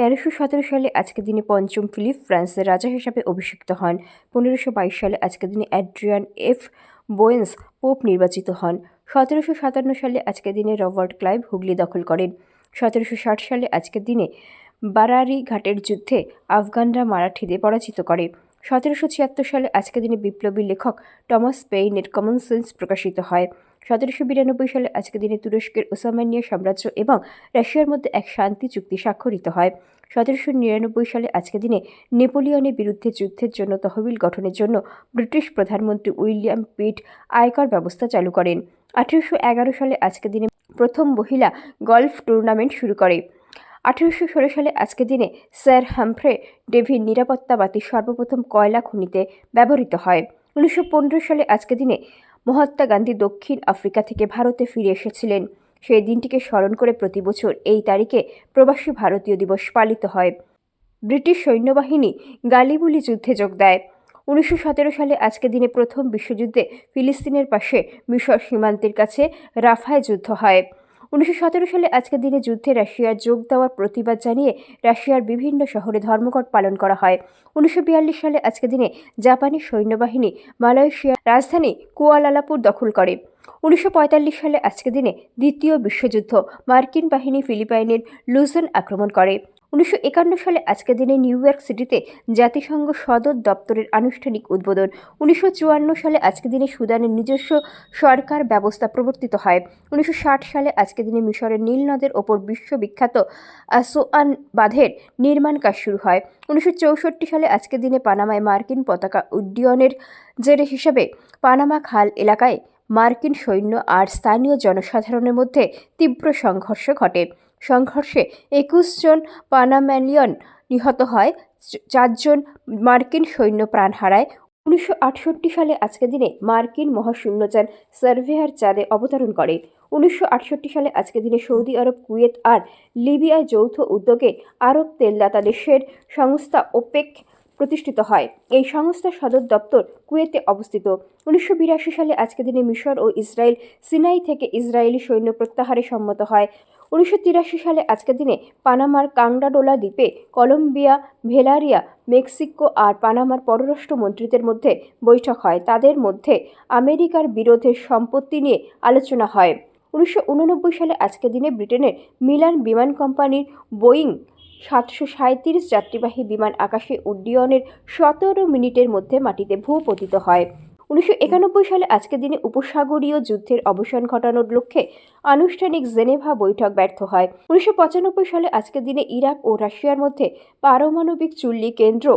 তেরোশো সতেরো সালে আজকের দিনে পঞ্চম ফিলিপ ফ্রান্সের রাজা হিসাবে অভিষিক্ত হন। পনেরোশো বাইশ সালে আজকের দিনে অ্যাড্রিয়ান এফ বোয়েন্স পোপ নির্বাচিত হন। সতেরোশো সাতান্ন সালে আজকের দিনে রবার্ট ক্লাইভ হুগলি দখল করেন। সতেরোশো ষাট সালে আজকের দিনে বারারি ঘাটের যুদ্ধে আফগানরা মারাঠিদের পরাজিত করে। সতেরোশো ছিয়াত্তর সালে আজকের দিনে বিপ্লবী লেখক টমাস পেইনের কমন সেন্স প্রকাশিত হয়। সতেরোশো বিরানব্বই সালে আজকের দিনে তুরস্কের ওসমানিয়া সাম্রাজ্য এবং রাশিয়ার মধ্যে এক শান্তি চুক্তি স্বাক্ষরিত হয়। সতেরোশো নিরানব্বই সালে আজকের দিনে নেপোলিয়নের বিরুদ্ধে যুদ্ধের জন্য তহবিল গঠনের জন্য ব্রিটিশ প্রধানমন্ত্রী উইলিয়াম পিট আয়কর ব্যবস্থা চালু করেন। আঠেরোশো এগারো সালে আজকের দিনে প্রথম মহিলা গলফ টুর্নামেন্ট শুরু করে। আঠেরোশো ষোলো সালে আজকের দিনে স্যার হামফ্রে ডেভির নিরাপত্তা বাতি সর্বপ্রথম কয়লা খনিতে ব্যবহৃত হয়। উনিশশো পনেরো সালে আজকের দিনে মহাত্মা গান্ধী দক্ষিণ আফ্রিকা থেকে ভারতে ফিরে এসেছিলেন। সেই দিনটিকে স্মরণ করে প্রতি বছর এই তারিখে প্রবাসী ভারতীয় দিবস পালিত হয়। ব্রিটিশ সৈন্যবাহিনী গালিবুলি যুদ্ধে যোগ দেয়। উনিশশো সতেরো সালে আজকের দিনে প্রথম বিশ্বযুদ্ধে ফিলিস্তিনের পাশে মিশর সীমান্তের কাছে রাফায় যুদ্ধ হয়। উনিশশো সতেরো সালে আজকের দিনে যুদ্ধে রাশিয়ার যোগ দেওয়ার প্রতিবাদ জানিয়ে রাশিয়ার বিভিন্ন শহরে ধর্মঘট পালন করা হয়। উনিশশো বিয়াল্লিশ সালে আজকের দিনে জাপানি সৈন্যবাহিনী মালয়েশিয়ার রাজধানী কুয়ালালাপুর দখল করে। উনিশশো পঁয়তাল্লিশ সালে আজকের দিনে দ্বিতীয় বিশ্বযুদ্ধ মার্কিন বাহিনী ফিলিপাইনের লুজন আক্রমণ করে। উনিশশো একান্ন সালে আজকের দিনে নিউ ইয়র্ক সিটিতে জাতিসংঘ সদর দপ্তরের আনুষ্ঠানিক উদ্বোধন। উনিশশো চুয়ান্ন সালে আজকের দিনে সুদানের নিজস্ব সরকার ব্যবস্থা প্রবর্তিত হয়। উনিশশো ষাট সালে আজকের দিনে মিশরের নীল নদের ওপর বিশ্ববিখ্যাত আসোয়ান বাঁধের নির্মাণ কাজ শুরু হয়। উনিশশো চৌষট্টি সালে আজকের দিনে পানামায় মার্কিন পতাকা উড্ডয়নের জেরে হিসাবে পানামা খাল এলাকায় মার্কিন সৈন্য আর স্থানীয় জনসাধারণের মধ্যে তীব্র সংঘর্ষ ঘটে। সংঘর্ষে একুশ জন পানাম্যালিয়ন নিহত হয় চারজন মার্কিন সৈন্য প্রাণ হারায়। উনিশশো আটষট্টি সালে আজকের দিনে মার্কিন মহাশূন্যযান সার্ভেয়ার চাঁদে অবতরণ করে। উনিশশো আটষট্টি সালে আজকের দিনে সৌদি আরব, কুয়েত আর লিবিয়ায় যৌথ উদ্যোগে আরব তেলদাতা দেশের সংস্থা ওপেক প্রতিষ্ঠিত হয়। এই সংস্থার সদর দপ্তর কুয়েতে অবস্থিত। উনিশশো বিরাশি সালে আজকের দিনে মিশর ও ইসরায়েল সিনাই থেকে ইসরায়েলি সৈন্য প্রত্যাহারে সম্মত হয়। উনিশশো তিরাশি সালে আজকের দিনে পানামার কাংডাডোলা দ্বীপে কলম্বিয়া, ভেলারিয়া, মেক্সিকো আর পানামার পররাষ্ট্র মন্ত্রীদের মধ্যে বৈঠক হয়। তাদের মধ্যে আমেরিকার বিরোধের সম্পত্তি নিয়ে আলোচনা হয়। উনিশশো উননব্বই সালে আজকের দিনে ব্রিটেনের মিলান বিমান কোম্পানির বোয়িং সাতশো সাঁত্রিশ যাত্রীবাহী বিমান আকাশে উড্ডয়নের সতেরো মিনিটের মধ্যে মাটিতে ভূপতিত হয়। উনিশশো একানব্বই সালে আজকের দিনে উপসাগরীয় যুদ্ধের অবসান ঘটানোর লক্ষ্যে আনুষ্ঠানিক জেনেভা বৈঠক ব্যর্থ হয়। উনিশশো পঁচানব্বই সালে আজকের দিনে ইরাক ও রাশিয়ার মধ্যে পারমাণবিক চুল্লি কেন্দ্র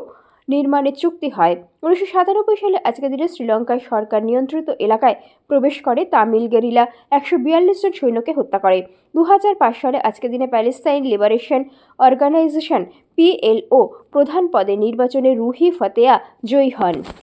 নির্মাণের চুক্তি হয়। উনিশশো সাতানব্বই সালে আজকের দিনে শ্রীলঙ্কায় সরকার নিয়ন্ত্রিত এলাকায় প্রবেশ করে তামিল গেরিলা একশো বিয়াল্লিশ জন সৈন্যকে হত্যা করে। দু হাজার পাঁচ সালে আজকের দিনে প্যালেস্তাইন লিবারেশন অর্গানাইজেশন পিএলও প্রধান পদে নির্বাচনে রুহি ফতেয়া জয়ী হন।